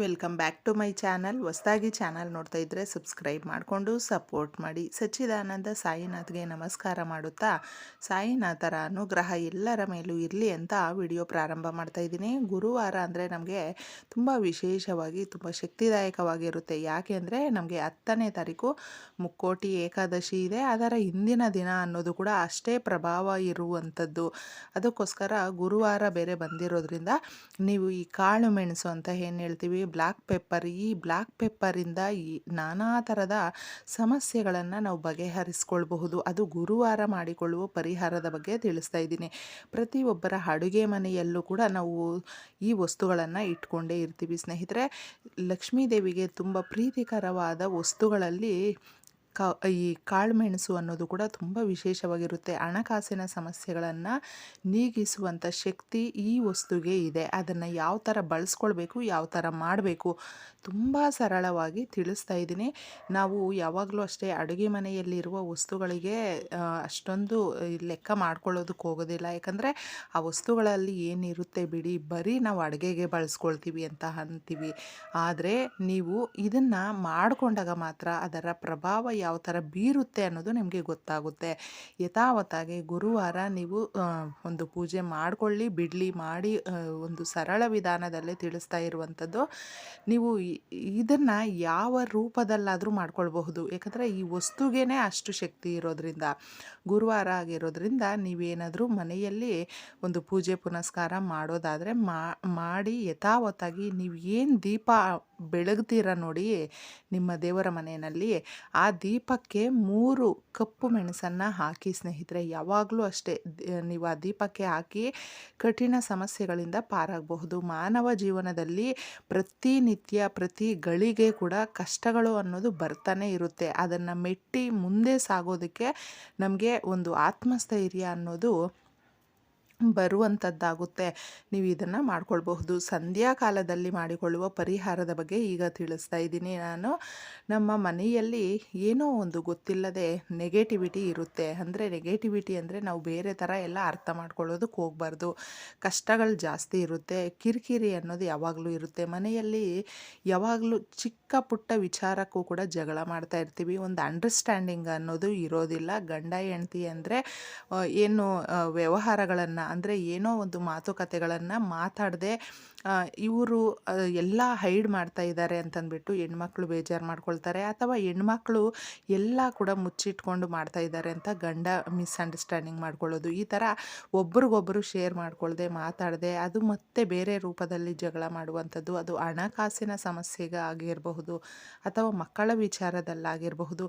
Welcome back to my channel. ಹೊಸದಾಗಿ channel ನೋಡ್ತಾ ಇದ್ದರೆ ಸಬ್ಸ್ಕ್ರೈಬ್ ಮಾಡಿಕೊಂಡು ಸಪೋರ್ಟ್ ಮಾಡಿ. ಸಚ್ಚಿದಾನಂದ ಸಾಯಿನಾಥ್ಗೆ ನಮಸ್ಕಾರ ಮಾಡುತ್ತಾ, ಸಾಯಿನಾಥರ ಅನುಗ್ರಹ ಎಲ್ಲರ ಮೇಲೂ ಇರಲಿ ಅಂತ ವಿಡಿಯೋ ಪ್ರಾರಂಭ ಮಾಡ್ತಾ ಇದ್ದೀನಿ. ಗುರುವಾರ ಅಂದರೆ ನಮಗೆ ತುಂಬ ವಿಶೇಷವಾಗಿ, ತುಂಬ ಶಕ್ತಿದಾಯಕವಾಗಿರುತ್ತೆ. ಯಾಕೆ ಅಂದರೆ ನಮಗೆ ಹತ್ತನೇ ತಾರೀಕು ಮುಕ್ಕೋಟಿ ಏಕಾದಶಿ ಇದೆ. ಅದರ ಹಿಂದಿನ ದಿನ ಅನ್ನೋದು ಕೂಡ ಅಷ್ಟೇ ಪ್ರಭಾವ ಇರುವಂಥದ್ದು. ಅದಕ್ಕೋಸ್ಕರ ಗುರುವಾರ ಬೇರೆ ಬಂದಿರೋದ್ರಿಂದ ನೀವು ಈ ಕಾಳು ಮೆಣಸು ಅಂತ ಏನು ಹೇಳ್ತೀವಿ ಬ್ಲ್ಯಾಕ್ ಪೆಪ್ಪರ್ ಈ ಬ್ಲ್ಯಾಕ್ ಪೆಪ್ಪರಿಂದ ಈ ನಾನಾ ಥರದ ಸಮಸ್ಯೆಗಳನ್ನು ನಾವು ಬಗೆಹರಿಸ್ಕೊಳ್ಬಹುದು. ಅದು ಗುರುವಾರ ಮಾಡಿಕೊಳ್ಳುವ ಪರಿಹಾರದ ಬಗ್ಗೆ ತಿಳಿಸ್ತಾ ಇದ್ದೀನಿ. ಪ್ರತಿಯೊಬ್ಬರ ಅಡುಗೆ ಮನೆಯಲ್ಲೂ ಕೂಡ ನಾವು ಈ ವಸ್ತುಗಳನ್ನು ಇಟ್ಕೊಂಡೇ ಇರ್ತೀವಿ. ಸ್ನೇಹಿತರೆ, ಲಕ್ಷ್ಮೀದೇವಿಗೆ ತುಂಬ ಪ್ರೀತಿಕರವಾದ ವಸ್ತುಗಳಲ್ಲಿ ಕ ಈ ಕಾಳುಮೆಣಸು ಅನ್ನೋದು ಕೂಡ ತುಂಬ ವಿಶೇಷವಾಗಿರುತ್ತೆ. ಹಣಕಾಸಿನ ಸಮಸ್ಯೆಗಳನ್ನು ನೀಗಿಸುವಂಥ ಶಕ್ತಿ ಈ ವಸ್ತುಗೆ ಇದೆ. ಅದನ್ನು ಯಾವ ಥರ ಬಳಸ್ಕೊಳ್ಬೇಕು, ಯಾವ ಥರ ಮಾಡಬೇಕು ತುಂಬ ಸರಳವಾಗಿ ತಿಳಿಸ್ತಾ ಇದ್ದೀನಿ. ನಾವು ಯಾವಾಗಲೂ ಅಷ್ಟೇ ಅಡುಗೆ ಮನೆಯಲ್ಲಿರುವ ವಸ್ತುಗಳಿಗೆ ಅಷ್ಟೊಂದು ಲೆಕ್ಕ ಮಾಡ್ಕೊಳ್ಳೋದಕ್ಕೆ ಹೋಗೋದಿಲ್ಲ. ಯಾಕಂದರೆ ಆ ವಸ್ತುಗಳಲ್ಲಿ ಏನಿರುತ್ತೆ ಬಿಡಿ, ಬರೀ ನಾವು ಅಡುಗೆಗೆ ಬಳಸ್ಕೊಳ್ತೀವಿ ಅಂತ ಅಂತೀವಿ. ಆದರೆ ನೀವು ಇದನ್ನು ಮಾಡಿಕೊಂಡಾಗ ಮಾತ್ರ ಅದರ ಪ್ರಭಾವ ಯಾವ ಥರ ಬೀರುತ್ತೆ ಅನ್ನೋದು ನಿಮಗೆ ಗೊತ್ತಾಗುತ್ತೆ. ಯಥಾವತ್ತಾಗಿ ಗುರುವಾರ ನೀವು ಒಂದು ಪೂಜೆ ಮಾಡಿಕೊಳ್ಳಿ, ಬಿಡಲಿ ಮಾಡಿ ಒಂದು ಸರಳ ವಿಧಾನದಲ್ಲಿ ತಿಳಿಸ್ತಾ ಇರುವಂಥದ್ದು. ನೀವು ಇದನ್ನು ಯಾವ ರೂಪದಲ್ಲಾದರೂ ಮಾಡ್ಕೊಳ್ಬಹುದು. ಯಾಕಂದರೆ ಈ ವಸ್ತುಗೇ ಅಷ್ಟು ಶಕ್ತಿ ಇರೋದ್ರಿಂದ, ಗುರುವಾರ ಆಗಿರೋದ್ರಿಂದ ನೀವೇನಾದರೂ ಮನೆಯಲ್ಲಿ ಒಂದು ಪೂಜೆ ಪುನಸ್ಕಾರ ಮಾಡೋದಾದರೆ ಮಾಡಿ ಯಥಾವತ್ತಾಗಿ ನೀವು ಏನು ದೀಪ ಬೆಳಗ್ತೀರ ನೋಡಿ ನಿಮ್ಮ ದೇವರ ಮನೆಯಲ್ಲಿ, ಆ ದೀಪಕ್ಕೆ ಮೂರು ಕಪ್ಪು ಮೆಣಸನ್ನು ಹಾಕಿ ಸ್ನೇಹಿತರೆ, ಯಾವಾಗಲೂ ಅಷ್ಟೇ. ನೀವು ಆ ದೀಪಕ್ಕೆ ಹಾಕಿ ಕಠಿಣ ಸಮಸ್ಯೆಗಳಿಂದ ಪಾರಾಗಬಹುದು. ಮಾನವ ಜೀವನದಲ್ಲಿ ಪ್ರತಿನಿತ್ಯ, ಪ್ರತಿ ಗಳಿಗೆ ಕೂಡ ಕಷ್ಟಗಳು ಅನ್ನೋದು ಬರ್ತಾನೆ ಇರುತ್ತೆ. ಅದನ್ನು ಮೆಟ್ಟಿ ಮುಂದೆ ಸಾಗೋದಕ್ಕೆ ನಮಗೆ ಒಂದು ಆತ್ಮಸ್ಥೈರ್ಯ ಅನ್ನೋದು ಬರುವಂಥದ್ದಾಗುತ್ತೆ ನೀವು ಇದನ್ನು ಮಾಡಿಕೊಳ್ಬಹುದು. ಸಂಧ್ಯಾ ಕಾಲದಲ್ಲಿ ಮಾಡಿಕೊಳ್ಳುವ ಪರಿಹಾರದ ಬಗ್ಗೆ ಈಗ ತಿಳಿಸ್ತಾ ಇದ್ದೀನಿ ನಾನು. ನಮ್ಮ ಮನೆಯಲ್ಲಿ ಏನೋ ಒಂದು ಗೊತ್ತಿಲ್ಲದೆ ನೆಗೆಟಿವಿಟಿ ಇರುತ್ತೆ. ಅಂದರೆ ನೆಗೆಟಿವಿಟಿ ಅಂದರೆ ನಾವು ಬೇರೆ ಥರ ಎಲ್ಲ ಅರ್ಥ ಮಾಡ್ಕೊಳ್ಳೋದಕ್ಕೆ ಹೋಗಬಾರ್ದು. ಕಷ್ಟಗಳು ಜಾಸ್ತಿ ಇರುತ್ತೆ. ಕಿರಿಕಿರಿ ಅನ್ನೋದು ಯಾವಾಗಲೂ ಇರುತ್ತೆ. ಮನೆಯಲ್ಲಿ ಯಾವಾಗಲೂ ಚಿಕ್ಕ ಪುಟ್ಟ ವಿಚಾರಕ್ಕೂ ಕೂಡ ಜಗಳ ಮಾಡ್ತಾ ಇರ್ತೀವಿ. ಒಂದು ಅಂಡರ್ಸ್ಟ್ಯಾಂಡಿಂಗ್ ಅನ್ನೋದು ಇರೋದಿಲ್ಲ. ಗಂಡ ಹೆಂಡ್ತಿ ಅಂದರೆ ಏನು ವ್ಯವಹಾರಗಳನ್ನು ಅಂದರೆ ಏನೋ ಒಂದು ಮಾತುಕತೆಗಳನ್ನು ಮಾತಾಡದೆ ಇವರು ಎಲ್ಲ ಹೈಡ್ ಮಾಡ್ತಾ ಇದ್ದಾರೆ ಅಂತಂದ್ಬಿಟ್ಟು ಹೆಣ್ಮಕ್ಳು ಬೇಜಾರು ಮಾಡ್ಕೊಳ್ತಾರೆ. ಅಥವಾ ಹೆಣ್ಮಕ್ಳು ಎಲ್ಲ ಕೂಡ ಮುಚ್ಚಿಟ್ಕೊಂಡು ಮಾಡ್ತಾ ಇದ್ದಾರೆ ಅಂತ ಗಂಡ ಮಿಸ್ಅಂಡರ್ಸ್ಟ್ಯಾಂಡಿಂಗ್ ಮಾಡ್ಕೊಳ್ಳೋದು. ಈ ಥರ ಒಬ್ರಿಗೊಬ್ಬರು ಶೇರ್ ಮಾಡ್ಕೊಳ್ಳದೆ ಮಾತಾಡದೆ, ಅದು ಮತ್ತೆ ಬೇರೆ ರೂಪದಲ್ಲಿ ಜಗಳ ಮಾಡುವಂಥದ್ದು. ಅದು ಹಣಕಾಸಿನ ಸಮಸ್ಯೆಗೆ ಆಗಿರಬಹುದು ಅಥವಾ ಮಕ್ಕಳ ವಿಚಾರದಲ್ಲಾಗಿರಬಹುದು.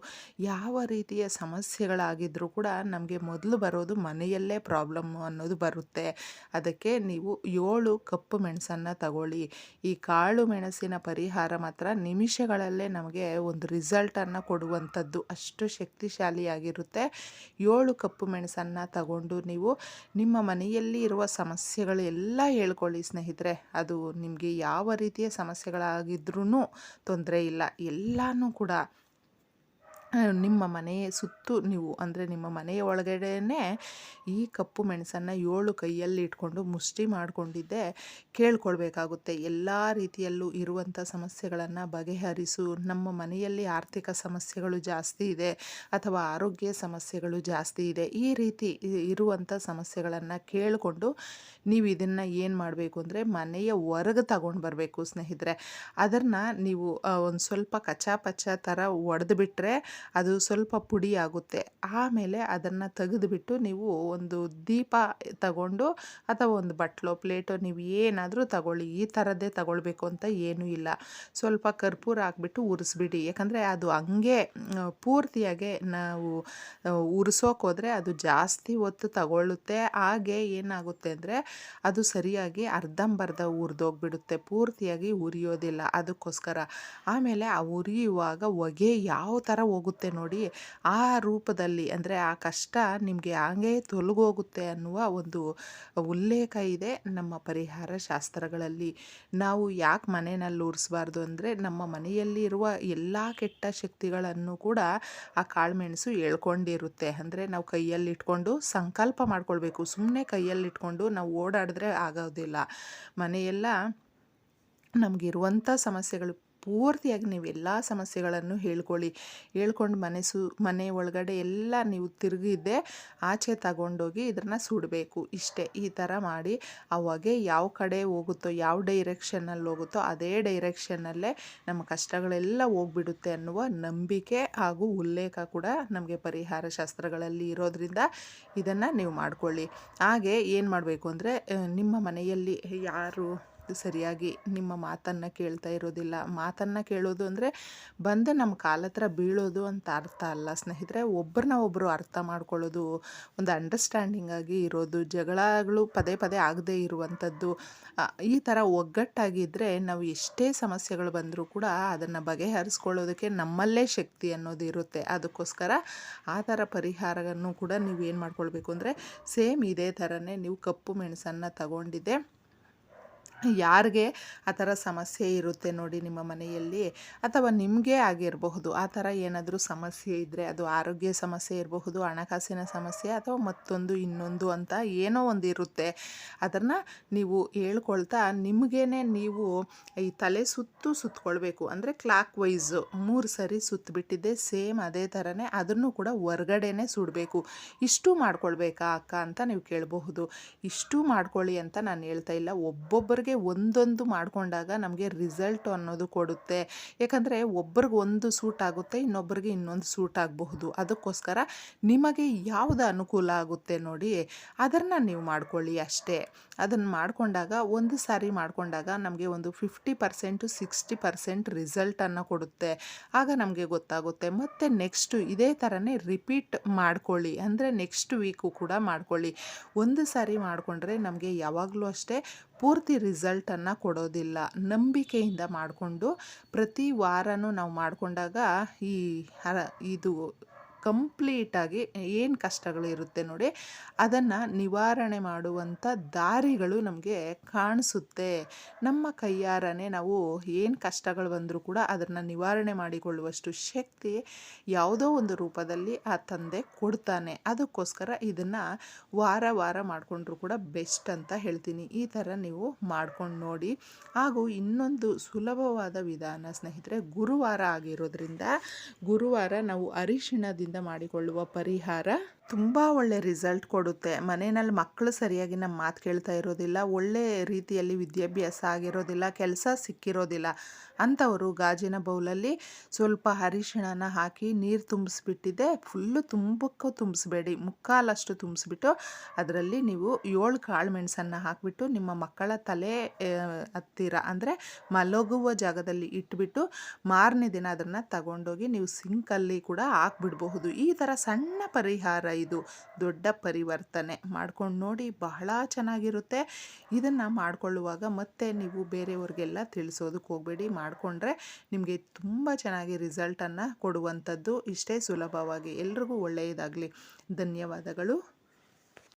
ಯಾವ ರೀತಿಯ ಸಮಸ್ಯೆಗಳಾಗಿದ್ದರೂ ಕೂಡ ನಮಗೆ ಮೊದಲು ಬರೋದು ಮನೆಯಲ್ಲೇ ಪ್ರಾಬ್ಲಮ್ಮು ಅನ್ನೋದು ಬರುತ್ತೆ. ಅದಕ್ಕೆ ನೀವು ಏಳು ಕಪ್ಪು ಮೆಣಸನ್ನು ತಗೊಳ್ಳಿ. ಈ ಕಾಳು ಮೆಣಸಿನ ಪರಿಹಾರ ಮಾತ್ರ ನಿಮಿಷಗಳಲ್ಲೇ ನಮಗೆ ಒಂದು ರಿಸಲ್ಟನ್ನು ಕೊಡುವಂಥದ್ದು ಅಷ್ಟು ಶಕ್ತಿಶಾಲಿಯಾಗಿರುತ್ತೆ. ಏಳು ಕಪ್ಪು ಮೆಣಸನ್ನು ತಗೊಂಡು ನೀವು ನಿಮ್ಮ ಮನೆಯಲ್ಲಿ ಇರುವ ಸಮಸ್ಯೆಗಳು ಎಲ್ಲ ಹೇಳ್ಕೊಳ್ಳಿ ಸ್ನೇಹಿತರೆ. ಅದು ನಿಮಗೆ ಯಾವ ರೀತಿಯ ಸಮಸ್ಯೆಗಳಾಗಿದ್ರೂ ತೊಂದರೆ ಇಲ್ಲ. ಎಲ್ಲನೂ ಕೂಡ ನಿಮ್ಮ ಮನೆಯ ಸುತ್ತು ನೀವು ಅಂದರೆ ನಿಮ್ಮ ಮನೆಯ ಒಳಗಡೆನೇ ಈ ಕಪ್ಪು ಮೆಣಸನ್ನು ಏಳು ಕೈಯಲ್ಲಿ ಇಟ್ಕೊಂಡು ಮುಷ್ಟಿ ಮಾಡಿಕೊಂಡಿದ್ದೆ ಕೇಳ್ಕೊಳ್ಬೇಕಾಗುತ್ತೆ. ಎಲ್ಲ ರೀತಿಯಲ್ಲೂ ಇರುವಂಥ ಸಮಸ್ಯೆಗಳನ್ನು ಬಗೆಹರಿಸು. ನಮ್ಮ ಮನೆಯಲ್ಲಿ ಆರ್ಥಿಕ ಸಮಸ್ಯೆಗಳು ಜಾಸ್ತಿ ಇದೆ ಅಥವಾ ಆರೋಗ್ಯ ಸಮಸ್ಯೆಗಳು ಜಾಸ್ತಿ ಇದೆ, ಈ ರೀತಿ ಇರುವಂಥ ಸಮಸ್ಯೆಗಳನ್ನು ಕೇಳಿಕೊಂಡು ನೀವು ಇದನ್ನು ಏನು ಮಾಡಬೇಕು ಅಂದರೆ ಮನೆಯ ಹೊರಗೆ ತಗೊಂಡು ಬರಬೇಕು ಸ್ನೇಹಿತರೆ. ಅದನ್ನು ನೀವು ಒಂದು ಸ್ವಲ್ಪ ಕಚಾಪಚ ಥರ ಒಡೆದು ಬಿಟ್ಟರೆ ಅದು ಸ್ವಲ್ಪ ಪುಡಿ ಆಗುತ್ತೆ. ಆಮೇಲೆ ಅದನ್ನು ತೆಗೆದುಬಿಟ್ಟು ನೀವು ಒಂದು ದೀಪ ತಗೊಂಡು ಅಥವಾ ಒಂದು ಬಟ್ಲು, ಪ್ಲೇಟೋ ನೀವು ಏನಾದರೂ ತಗೊಳ್ಳಿ. ಈ ಥರದ್ದೇ ತಗೊಳ್ಬೇಕು ಅಂತ ಏನೂ ಇಲ್ಲ. ಸ್ವಲ್ಪ ಕರ್ಪೂರ ಹಾಕ್ಬಿಟ್ಟು ಉರಿಸ್ಬಿಡಿ. ಯಾಕಂದರೆ ಅದು ಹಂಗೆ ಪೂರ್ತಿಯಾಗೆ ನಾವು ಉರಿಸೋಕೋದ್ರೆ ಅದು ಜಾಸ್ತಿ ಹೊತ್ತು ತಗೊಳ್ಳುತ್ತೆ. ಹಾಗೆ ಏನಾಗುತ್ತೆ ಅಂದರೆ ಅದು ಸರಿಯಾಗಿ ಅರ್ಧಂಬರ್ಧ ಉರಿದೋಗ್ಬಿಡುತ್ತೆ. ಪೂರ್ತಿಯಾಗಿ ಉರಿಯೋದಿಲ್ಲ. ಅದಕ್ಕೋಸ್ಕರ. ಆಮೇಲೆ ಆ ಉರಿಯುವಾಗ ಹೊಗೆ ಯಾವ ಥರ ಹೋಗುತ್ತೆ ನೋಡಿ, ಆ ರೂಪದಲ್ಲಿ ಅಂದರೆ ಆ ಕಷ್ಟ ನಿಮಗೆ ಹಾಗೆ ತೊಲಗೋಗುತ್ತೆ ಅನ್ನುವ ಒಂದು ಉಲ್ಲೇಖ ಇದೆ ನಮ್ಮ ಪರಿಹಾರ ಶಾಸ್ತ್ರಗಳಲ್ಲಿ. ನಾವು ಯಾಕೆ ಮನೆಯಲ್ಲಿ ಉರಿಸಬಾರ್ದು ಅಂದರೆ ನಮ್ಮ ಮನೆಯಲ್ಲಿರುವ ಎಲ್ಲ ಕೆಟ್ಟ ಶಕ್ತಿಗಳನ್ನು ಕೂಡ ಆ ಕಾಳುಮೆಣಸು ಹೇಳ್ಕೊಂಡಿರುತ್ತೆ. ಅಂದರೆ ನಾವು ಕೈಯಲ್ಲಿ ಇಟ್ಕೊಂಡು ಸಂಕಲ್ಪ ಮಾಡ್ಕೊಳ್ಬೇಕು. ಸುಮ್ಮನೆ ಕೈಯಲ್ಲಿ ಇಟ್ಕೊಂಡು ನಾವು ಓಡಾಡಿದ್ರೆ ಆಗೋದಿಲ್ಲ. ಮನೆಯೆಲ್ಲ ನಮಗಿರುವಂಥ ಸಮಸ್ಯೆಗಳು ಪೂರ್ತಿಯಾಗಿ ನೀವು ಎಲ್ಲ ಸಮಸ್ಯೆಗಳನ್ನು ಹೇಳ್ಕೊಳ್ಳಿ. ಹೇಳ್ಕೊಂಡು ಮನೆ ಸು ಮನೆ ಒಳಗಡೆ ಎಲ್ಲ ನೀವು ತಿರುಗಿದ್ದೆ ಆಚೆ ತಗೊಂಡೋಗಿ ಇದನ್ನು ಸುಡಬೇಕು. ಇಷ್ಟೇ, ಈ ಥರ ಮಾಡಿ ಹೊಗೆ ಯಾವ ಕಡೆ ಹೋಗುತ್ತೋ, ಯಾವ ಡೈರೆಕ್ಷನಲ್ಲಿ ಹೋಗುತ್ತೋ ಅದೇ ಡೈರೆಕ್ಷನ್ನಲ್ಲೇ ನಮ್ಮ ಕಷ್ಟಗಳೆಲ್ಲ ಹೋಗ್ಬಿಡುತ್ತೆ ಅನ್ನುವ ನಂಬಿಕೆ ಹಾಗೂ ಉಲ್ಲೇಖ ಕೂಡ ನಮಗೆ ಪರಿಹಾರ ಶಾಸ್ತ್ರಗಳಲ್ಲಿ ಇರೋದ್ರಿಂದ ಇದನ್ನು ನೀವು ಮಾಡ್ಕೊಳ್ಳಿ. ಹಾಗೆ ಏನು ಮಾಡಬೇಕು ಅಂದರೆ ನಿಮ್ಮ ಮನೆಯಲ್ಲಿ ಯಾರು ಸರಿಯಾಗಿ ನಿಮ್ಮ ಮಾತನ್ನು ಕೇಳ್ತಾ ಇರೋದಿಲ್ಲ. ಮಾತನ್ನು ಕೇಳೋದು ಅಂದರೆ ಬಂದು ನಮ್ಮ ಕಾಲ ಹತ್ರ ಬೀಳೋದು ಅಂತ ಅರ್ಥ ಅಲ್ಲ. ಸ್ನೇಹಿತರೆ ಒಬ್ಬರನ್ನ ಒಬ್ಬರು ಅರ್ಥ ಮಾಡ್ಕೊಳ್ಳೋದು, ಒಂದು ಅಂಡರ್ಸ್ಟ್ಯಾಂಡಿಂಗ್ ಆಗಿ ಇರೋದು ಜಗಳಗಳು ಪದೇ ಪದೇ ಆಗದೇ ಇರುವಂಥದ್ದು ಈ ಥರ ಒಗ್ಗಟ್ಟಾಗಿದ್ದರೆ ನಾವು ಎಷ್ಟೇ ಸಮಸ್ಯೆಗಳು ಬಂದರೂ ಕೂಡ ಅದನ್ನು ಬಗೆಹರಿಸ್ಕೊಳ್ಳೋದಕ್ಕೆ ನಮ್ಮಲ್ಲೇ ಶಕ್ತಿ ಅನ್ನೋದು ಇರುತ್ತೆ. ಅದಕ್ಕೋಸ್ಕರ ಆ ಥರ ಪರಿಹಾರವನ್ನು ಕೂಡ ನೀವು ಏನು ಮಾಡ್ಕೊಳ್ಬೇಕು ಅಂದರೆ, ಸೇಮ್ ಇದೇ ಥರನೇ ನೀವು ಕಪ್ಪು ಮೆಣಸನ್ನು ತಗೊಂಡಿದ್ದೆ. ಯಾರಿಗೆ ಆ ಥರ ಸಮಸ್ಯೆ ಇರುತ್ತೆ ನೋಡಿ ನಿಮ್ಮ ಮನೆಯಲ್ಲಿ ಅಥವಾ ನಿಮಗೆ ಆಗಿರಬಹುದು. ಆ ಥರ ಏನಾದರೂ ಸಮಸ್ಯೆ ಇದ್ದರೆ ಅದು ಆರೋಗ್ಯ ಸಮಸ್ಯೆ ಇರಬಹುದು, ಹಣಕಾಸಿನ ಸಮಸ್ಯೆ ಅಥವಾ ಮತ್ತೊಂದು ಇನ್ನೊಂದು ಅಂತ ಏನೋ ಒಂದು ಇರುತ್ತೆ ಅದನ್ನು ನೀವು ಹೇಳ್ಕೊಳ್ತಾ ನಿಮಗೇನೆ ನೀವು ಈ ತಲೆ ಸುತ್ತು ಸುತ್ತಕೊಳ್ಬೇಕು ಅಂದರೆ ಕ್ಲಾಕ್ ವೈಸು ಮೂರು ಸರಿ ಸುತ್ತಬಿಟ್ಟಿದ್ದೆ ಸೇಮ್ ಅದೇ ಥರನೇ ಅದನ್ನು ಕೂಡ ಹೊರ್ಗಡೆನೇ ಸುಡಬೇಕು. ಇಷ್ಟು ಮಾಡ್ಕೊಳ್ಬೇಕಾ ಅಕ್ಕ ಅಂತ ನೀವು ಕೇಳಬಹುದು. ಇಷ್ಟು ಮಾಡ್ಕೊಳ್ಳಿ ಅಂತ ನಾನು ಹೇಳ್ತಾ ಇಲ್ಲ. ಒಬ್ಬೊಬ್ಬರಿಗೆ ಒಂದೊಂದು ಮಾಡಿಕೊಂಡಾಗ ನಮಗೆ ರಿಸಲ್ಟ್ ಅನ್ನೋದು ಕೊಡುತ್ತೆ. ಯಾಕಂದರೆ ಒಬ್ಬರಿಗೆ ಒಂದು ಸೂಟ್ ಆಗುತ್ತೆ ಇನ್ನೊಬ್ಬರಿಗೆ ಇನ್ನೊಂದು ಸೂಟ್ ಆಗಬಹುದು. ಅದಕ್ಕೋಸ್ಕರ ನಿಮಗೆ ಯಾವುದು ಅನುಕೂಲ ಆಗುತ್ತೆ ನೋಡಿ, ಅದನ್ನು ನೀವು ಮಾಡ್ಕೊಳ್ಳಿ ಅಷ್ಟೇ. ಅದನ್ನು ಮಾಡಿಕೊಂಡಾಗ, ಒಂದು ಸಾರಿ ಮಾಡಿಕೊಂಡಾಗ ನಮಗೆ ಒಂದು ಫಿಫ್ಟಿ ಪರ್ಸೆಂಟು ಸಿಕ್ಸ್ಟಿ ಪರ್ಸೆಂಟ್ ರಿಸಲ್ಟನ್ನು ಕೊಡುತ್ತೆ. ಆಗ ನಮಗೆ ಗೊತ್ತಾಗುತ್ತೆ. ಮತ್ತು ನೆಕ್ಸ್ಟು ಇದೇ ಥರನೇ ರಿಪೀಟ್ ಮಾಡ್ಕೊಳ್ಳಿ. ಅಂದರೆ ನೆಕ್ಸ್ಟ್ ವೀಕು ಕೂಡ ಮಾಡ್ಕೊಳ್ಳಿ. ಒಂದು ಸಾರಿ ಮಾಡಿಕೊಂಡ್ರೆ ನಮಗೆ ಯಾವಾಗಲೂ ಅಷ್ಟೇ ಪೂರ್ತಿ ರಿಸಲ್ಟನ್ನು ಕೊಡೋದಿಲ್ಲ. ನಂಬಿಕೆಯಿಂದ ಮಾಡಿಕೊಂಡು ಪ್ರತಿ ವಾರವೂ ನಾವು ಮಾಡಿಕೊಂಡಾಗ ಈ ಇದು ಕಂಪ್ಲೀಟಾಗಿ ಏನು ಕಷ್ಟಗಳು ಇರುತ್ತೆ ನೋಡಿ, ಅದನ್ನು ನಿವಾರಣೆ ಮಾಡುವಂಥ ದಾರಿಗಳು ನಮಗೆ ಕಾಣಿಸುತ್ತೆ. ನಮ್ಮ ಕೈಯಾರನೇ ನಾವು ಏನು ಕಷ್ಟಗಳು ಬಂದರೂ ಕೂಡ ಅದನ್ನು ನಿವಾರಣೆ ಮಾಡಿಕೊಳ್ಳುವಷ್ಟು ಶಕ್ತಿ ಯಾವುದೋ ಒಂದು ರೂಪದಲ್ಲಿ ಆ ತಂದೆ ಕೊಡ್ತಾನೆ. ಅದಕ್ಕೋಸ್ಕರ ಇದನ್ನು ವಾರ ವಾರ ಮಾಡಿಕೊಂಡ್ರು ಕೂಡ ಬೆಸ್ಟ್ ಅಂತ ಹೇಳ್ತೀನಿ. ಈ ಥರ ನೀವು ಮಾಡ್ಕೊಂಡು ನೋಡಿ. ಹಾಗೂ ಇನ್ನೊಂದು ಸುಲಭವಾದ ವಿಧಾನ ಸ್ನೇಹಿತರೆ, ಗುರುವಾರ ಆಗಿರೋದ್ರಿಂದ ಗುರುವಾರ ನಾವು ಅರಿಶಿಣದಿಂದ ಮಾಡಿಕೊಳ್ಳುವ ಪರಿಹಾರ ತುಂಬ ಒಳ್ಳೆ ರಿಸಲ್ಟ್ ಕೊಡುತ್ತೆ. ಮನೆಯಲ್ಲಿ ಮಕ್ಕಳು ಸರಿಯಾಗಿ ನಮ್ಮ ಮಾತು ಕೇಳ್ತಾ ಇರೋದಿಲ್ಲ, ಒಳ್ಳೆ ರೀತಿಯಲ್ಲಿ ವಿದ್ಯಾಭ್ಯಾಸ ಆಗಿರೋದಿಲ್ಲ, ಕೆಲಸ ಸಿಕ್ಕಿರೋದಿಲ್ಲ ಅಂಥವರು ಗಾಜಿನ ಬೌಲಲ್ಲಿ ಸ್ವಲ್ಪ ಅರಿಶಿಣನ ಹಾಕಿ ನೀರು ತುಂಬಿಸ್ಬಿಟ್ಟಿದ್ದೆ ಫುಲ್ಲು ತುಂಬಕ್ಕೂ ತುಂಬಿಸ್ಬೇಡಿ, ಮುಕ್ಕಾಲಷ್ಟು ತುಂಬಿಸ್ಬಿಟ್ಟು ಅದರಲ್ಲಿ ನೀವು ಏಳು ಕಾಳು ಮೆಣಸನ್ನು ಹಾಕಿಬಿಟ್ಟು ನಿಮ್ಮ ಮಕ್ಕಳ ತಲೆ ಹತ್ತಿರ ಅಂದರೆ ಮಲಗುವ ಜಾಗದಲ್ಲಿ ಇಟ್ಬಿಟ್ಟು ಮಾರನೇ ದಿನ ಅದನ್ನು ತಗೊಂಡೋಗಿ ನೀವು ಸಿಂಕಲ್ಲಿ ಕೂಡ ಹಾಕ್ಬಿಡ್ಬಹುದು. ಈ ಥರ ಸಣ್ಣ ಪರಿಹಾರ ಇದು ದೊಡ್ಡ ಪರಿವರ್ತನೆ. ಮಾಡ್ಕೊಂಡು ನೋಡಿ ಬಹಳ ಚೆನ್ನಾಗಿರುತ್ತೆ. ಇದನ್ನು ಮಾಡಿಕೊಳ್ಳುವಾಗ ಮತ್ತೆ ನೀವು ಬೇರೆಯವ್ರಿಗೆಲ್ಲ ತಿಳಿಸೋದಕ್ಕೆ ಹೋಗಬೇಡಿ. ಮಾಡಿಕೊಂಡ್ರೆ ನಿಮಗೆ ತುಂಬ ಚೆನ್ನಾಗಿ ರಿಸಲ್ಟನ್ನು ಕೊಡುವಂಥದ್ದು ಇಷ್ಟೇ ಸುಲಭವಾಗಿ. ಎಲ್ರಿಗೂ ಒಳ್ಳೆಯದಾಗಲಿ. ಧನ್ಯವಾದಗಳು.